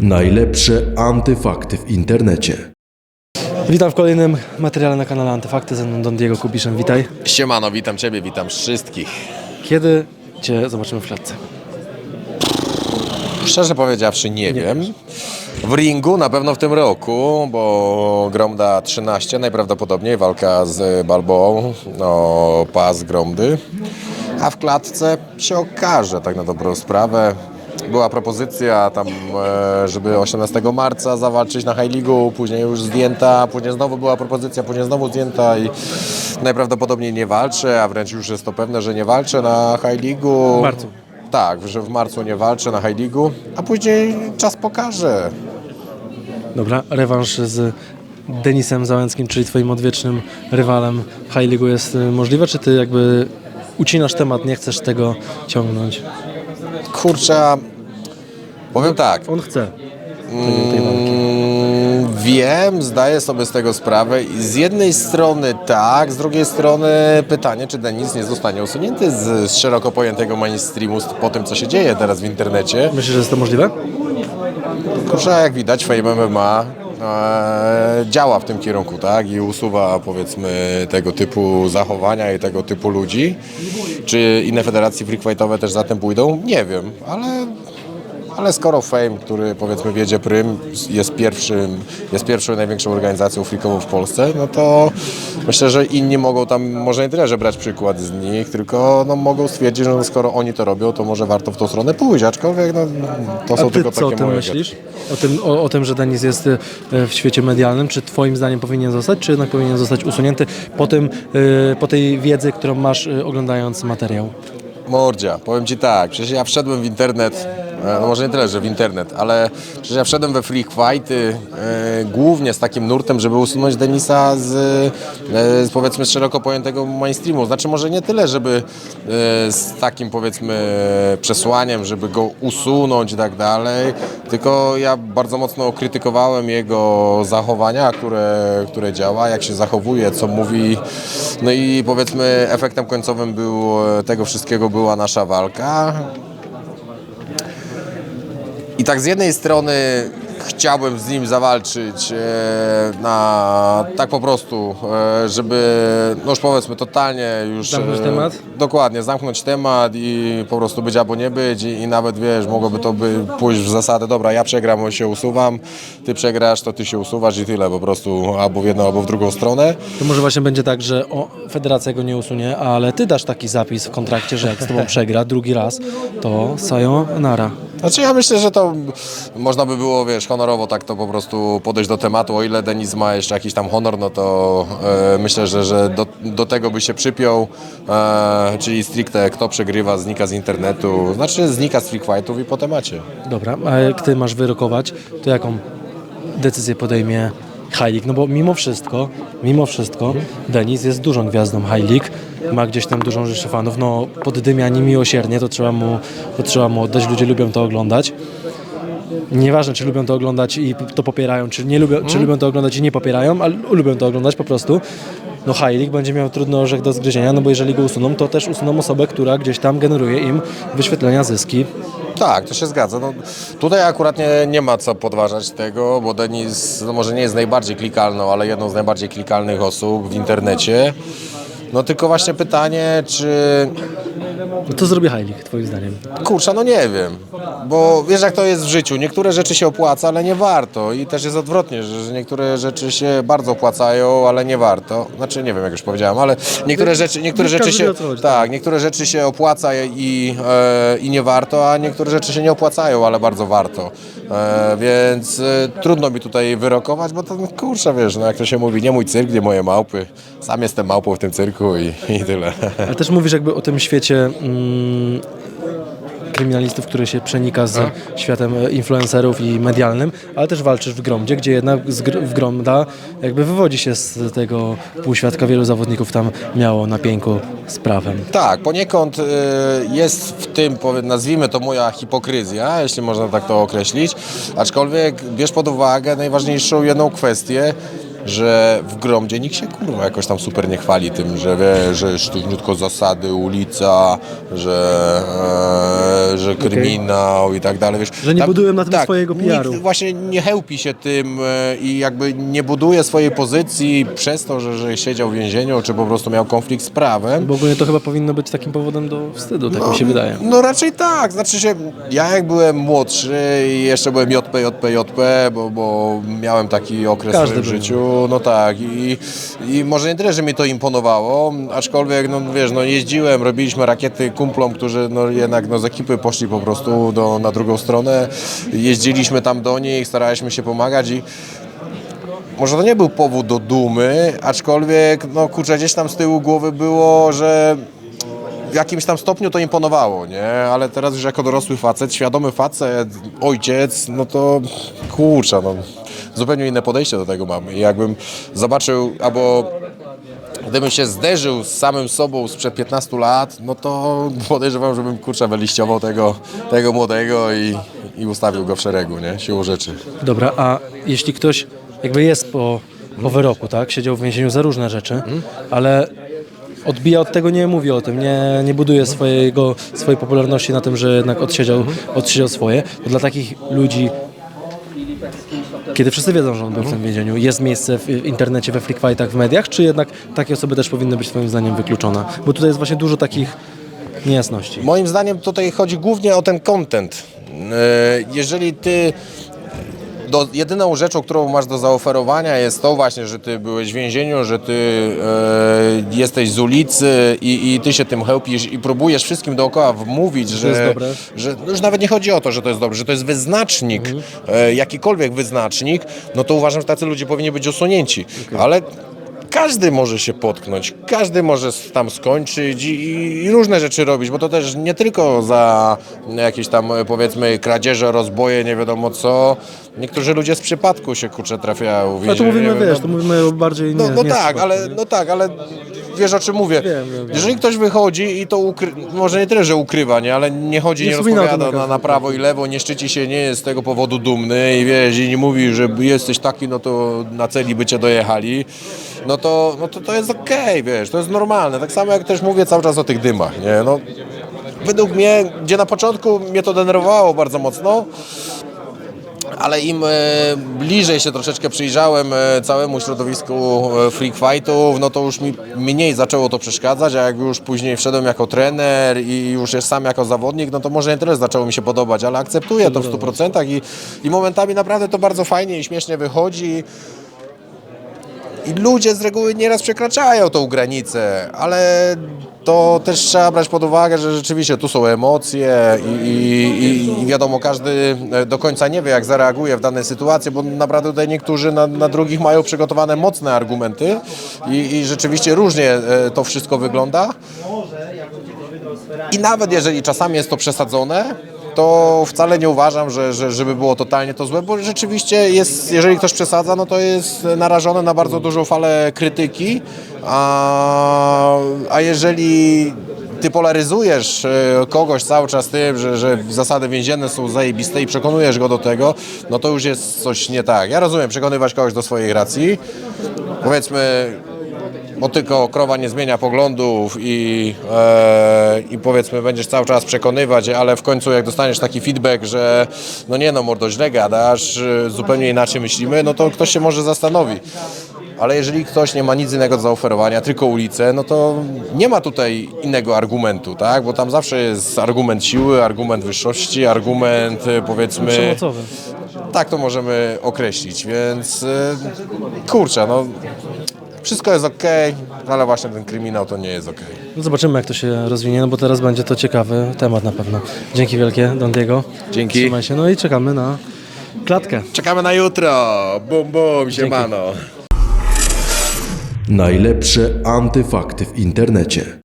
Najlepsze antyfakty w internecie. Witam w kolejnym materiale na kanale Antyfakty, ze mną Don Diego Kubiszem, witaj. Siemano, witam Ciebie, witam wszystkich. Kiedy Cię zobaczymy w klatce? Szczerze powiedziawszy nie, wiem. W ringu na pewno w tym roku, bo Gromda 13 najprawdopodobniej walka z Balboą, no pas Gromdy. A w klatce się okaże tak na dobrą sprawę. Była propozycja tam, e, żeby 18 marca zawalczyć na High League, później już zdjęta, później znowu była propozycja, później znowu zdjęta i najprawdopodobniej nie walczę, a wręcz już jest to pewne, że nie walczę na High League. W marcu. Tak, że w marcu nie walczę na High League, a później czas pokaże. Dobra, rewanż z Denisem Załęckim, czyli Twoim odwiecznym rywalem w High League jest y, możliwe, czy Ty jakby ucinasz temat, nie chcesz tego ciągnąć? Kurczę, powiem tak, On chce tej, tej walki. mm, wiem, zdaję sobie z tego sprawę i z jednej strony tak, z drugiej strony pytanie, czy Denis nie zostanie usunięty z, z szeroko pojętego mainstreamu po tym, co się dzieje teraz w internecie. Myślisz, że jest to możliwe? Kurczę, jak widać, Fame MMA e, działa w tym kierunku, tak? I usuwa, powiedzmy, tego typu zachowania i tego typu ludzi. Czy inne federacje freak fightowe też za tym pójdą? Nie wiem, ale... Ale skoro Fame, który powiedzmy wiedzie prym, jest pierwszym, jest pierwszą największą organizacją freakową w Polsce, no to myślę, że inni mogą tam, może nie tyle, że brać przykład z nich, tylko no, mogą stwierdzić, że no, skoro oni to robią, to może warto w tą stronę pójść, aczkolwiek no, to są A Ty tylko co o takie tym moje myślisz? O tym, o, o tym, że Denis jest y, w świecie medialnym, czy Twoim zdaniem powinien zostać, czy jednak powinien zostać usunięty po, tym, y, po tej wiedzy, którą masz y, oglądając materiał? Mordzia, powiem Ci tak, przecież ja wszedłem w internet, e, no może nie tyle, że w internet, ale przecież ja wszedłem we freak fighty e, głównie z takim nurtem, żeby usunąć Denisa z, e, z powiedzmy z szeroko pojętego mainstreamu. Znaczy może nie tyle, żeby e, z takim powiedzmy przesłaniem, żeby go usunąć i tak dalej, tylko ja bardzo mocno krytykowałem jego zachowania, które, które działa, jak się zachowuje, co mówi. No i powiedzmy efektem końcowym był e, tego wszystkiego była nasza walka. Tak z jednej strony chciałbym z nim zawalczyć e, na tak po prostu, e, żeby no już powiedzmy totalnie już Zamknąć e, temat? Dokładnie, zamknąć temat i po prostu być albo nie być i, i nawet wiesz, mogłoby to by pójść w zasadę, dobra, ja przegram, bo się usuwam, ty przegrasz, to ty się usuwasz i tyle, po prostu albo w jedną, albo w drugą stronę. To może właśnie będzie tak, że o, federacja go nie usunie, ale ty dasz taki zapis w kontrakcie, że jak z tobą przegra drugi raz, to sayonara. Znaczy ja myślę, że to można by było, wiesz, honorowo tak to po prostu podejść do tematu, o ile Denis ma jeszcze jakiś tam honor, no to e, myślę, że, że do, do tego by się przypiął, e, czyli stricte kto przegrywa, znika z internetu, znaczy znika z freak fightów i po temacie. Dobra, a jak ty masz wyrokować, to jaką decyzję podejmie League? No bo mimo wszystko, mimo wszystko, Denis jest dużą gwiazdą League, ma gdzieś tam dużą rzeszę fanów, no poddymia nim miłosiernie, to trzeba mu, to trzeba mu oddać, ludzie lubią to oglądać. Nieważne, czy lubią to oglądać i to popierają, czy nie lubią, czy lubią to oglądać i nie popierają, ale lubią to oglądać po prostu. No League będzie miał trudny orzech do zgryzienia, no bo jeżeli go usuną, to też usuną osobę, która gdzieś tam generuje im wyświetlenia, zyski. Tak, to się zgadza. No, tutaj akurat nie, nie ma co podważać tego, bo Denis no może nie jest najbardziej klikalną, ale jedną z najbardziej klikalnych osób w internecie. No tylko właśnie pytanie, czy No to zrobi League, twoim zdaniem. Kurczę, no nie wiem, bo wiesz jak to jest w życiu, niektóre rzeczy się opłaca, ale nie warto. I też jest odwrotnie, że, niektóre rzeczy się bardzo opłacają, ale nie warto, znaczy nie wiem jak już powiedziałem, ale niektóre rzeczy, niektóre rzeczy się, chodzi, tak, niektóre rzeczy się opłaca i, e, i nie warto, a niektóre rzeczy się nie opłacają, ale bardzo warto, e, więc e, trudno mi tutaj wyrokować, bo to no, kurczę, wiesz, no jak to się mówi, nie mój cyrk, nie moje małpy, sam jestem małpą w tym cyrku i, i tyle. Ale też mówisz jakby o tym świecie mm, kryminalistów, który się przenika z światem e, influencerów i medialnym, ale też walczysz w Gromdzie, gdzie jednak gr- w Gromda jakby wywodzi się z tego półświadka. Wielu zawodników tam miało na pięku z prawem. Tak, poniekąd y, jest w tym, nazwijmy to moja hipokryzja, jeśli można tak to określić, aczkolwiek bierz pod uwagę najważniejszą jedną kwestię, że w Gromdzie nikt się kurwa jakoś tam super nie chwali tym, że wie, że sztywniutko zasady, ulica, że, e, że kryminał i tak dalej. Wiesz, Że nie budują na tym swojego nikt PR-u. właśnie nie chełpi się tym e, i jakby nie buduje swojej pozycji przez to, że, że siedział w więzieniu, czy po prostu miał konflikt z prawem. Bo ogólnie to chyba powinno być takim powodem do wstydu, tak mi się wydaje. No raczej tak, znaczy się, ja jak byłem młodszy i jeszcze byłem JP, JP, JP, bo, bo miałem taki okres Każdy w swoim był. życiu, no tak i, i może nie tyle, że mi to imponowało, aczkolwiek, no wiesz, no jeździłem, robiliśmy rakiety kumplom, którzy no jednak no, z ekipy poszli po prostu do, na drugą stronę, jeździliśmy tam do nich, staraliśmy się pomagać i może to nie był powód do dumy, aczkolwiek, no kurczę, gdzieś tam z tyłu głowy było, że w jakimś tam stopniu to imponowało, nie? Ale teraz już jako dorosły facet, świadomy facet, ojciec, no to kurczę, no zupełnie inne podejście do tego mam. Jakbym zobaczył, albo gdybym się zderzył z samym sobą sprzed 15 lat, no to podejrzewam, żebym kurczę wyliściował tego, tego młodego i, i ustawił go w szeregu, nie? Siłą rzeczy. Dobra, a jeśli ktoś jakby jest po, po wyroku, tak? Siedział w więzieniu za różne rzeczy, ale odbija od tego, nie mówi o tym, nie, nie buduje swojego, swojej popularności na tym, że jednak odsiedział, odsiedział swoje. To dla takich ludzi, kiedy wszyscy wiedzą, że on był w tym więzieniu, jest miejsce w internecie, we freakfightach, w mediach, czy jednak takie osoby też powinny być twoim zdaniem wykluczone? Bo tutaj jest właśnie dużo takich niejasności. Moim zdaniem tutaj chodzi głównie o ten content. E, Jeżeli ty do, jedyną rzeczą, którą masz do zaoferowania jest to właśnie, że ty byłeś w więzieniu, że ty e, jesteś z ulicy i, i ty się tym chełpisz i próbujesz wszystkim dookoła wmówić, że, jest dobre. że no już nawet nie chodzi o to, że to jest dobre, że to jest wyznacznik, e, jakikolwiek wyznacznik, no to uważam, że tacy ludzie powinni być usunięci. Ale każdy może się potknąć, każdy może tam skończyć i, i różne rzeczy robić, bo to też nie tylko za jakieś tam e, powiedzmy kradzieże, rozboje, nie wiadomo co. Niektórzy ludzie z przypadku się kurczę trafiają Ale to mówimy, wiesz, to mówimy o bardziej nie, no, no nie tak, przypadku, ale, nie? no tak, ale wiesz o czym mówię. Wiem, wiem, wiem. Jeżeli ktoś wychodzi i to ukry... może nie tyle, że ukrywa, nie, ale nie chodzi, Nie nie, wspomina o tym rozpowiada na na, prawo i lewo, nie szczyci się, nie jest z tego powodu dumny i wiesz, i nie mówi, że jesteś taki, no to na celi by cię dojechali, no to, no to, to jest okej, wiesz, to jest normalne. Tak samo jak też mówię cały czas o tych dymach, nie, no według mnie, gdzie na początku mnie to denerwowało bardzo mocno, ale im e, bliżej się troszeczkę przyjrzałem e, całemu środowisku e, freak fightów, no to już mi mniej zaczęło to przeszkadzać, a jak już później wszedłem jako trener i już jest sam jako zawodnik, no to może nie tyle zaczęło mi się podobać, ale akceptuję to w 100% i, i momentami naprawdę to bardzo fajnie i śmiesznie wychodzi. I ludzie z reguły nieraz przekraczają tą granicę, ale to też trzeba brać pod uwagę, że rzeczywiście tu są emocje i, i, i wiadomo, każdy e, do końca nie wie, jak zareaguje w danej sytuacji, bo naprawdę tutaj niektórzy na, na drugich mają przygotowane mocne argumenty i, i rzeczywiście różnie e, to wszystko wygląda. I nawet jeżeli czasami jest to przesadzone, to wcale nie uważam, że, że, żeby było totalnie to złe, bo rzeczywiście jest, jeżeli ktoś przesadza, no to jest narażony na bardzo dużą falę krytyki, a, a jeżeli ty polaryzujesz e, kogoś cały czas tym, że, że zasady więzienne są zajebiste i przekonujesz go do tego, no to już jest coś nie tak. Ja rozumiem przekonywać kogoś do swojej racji, powiedzmy bo tylko krowa nie zmienia poglądów i, e, i powiedzmy będziesz cały czas przekonywać, ale w końcu jak dostaniesz taki feedback, że no nie no mordo źle gadasz, zupełnie inaczej myślimy, no to ktoś się może zastanowi. Ale jeżeli ktoś nie ma nic innego do zaoferowania, tylko ulicę, no to nie ma tutaj innego argumentu, tak? Bo tam zawsze jest argument siły, argument wyższości, argument e, powiedzmy... Przemocowy. Tak to możemy określić, więc e, kurczę, no wszystko jest ok, ale właśnie ten kryminał to nie jest ok. No Zobaczymy, jak to się rozwinie, no bo teraz będzie to ciekawy temat na pewno. Dzięki wielkie, Don Diego. Dzięki. Trzymaj się, no i czekamy na klatkę. Czekamy na jutro. Bum, bum, siemano. Najlepsze antyfakty w internecie.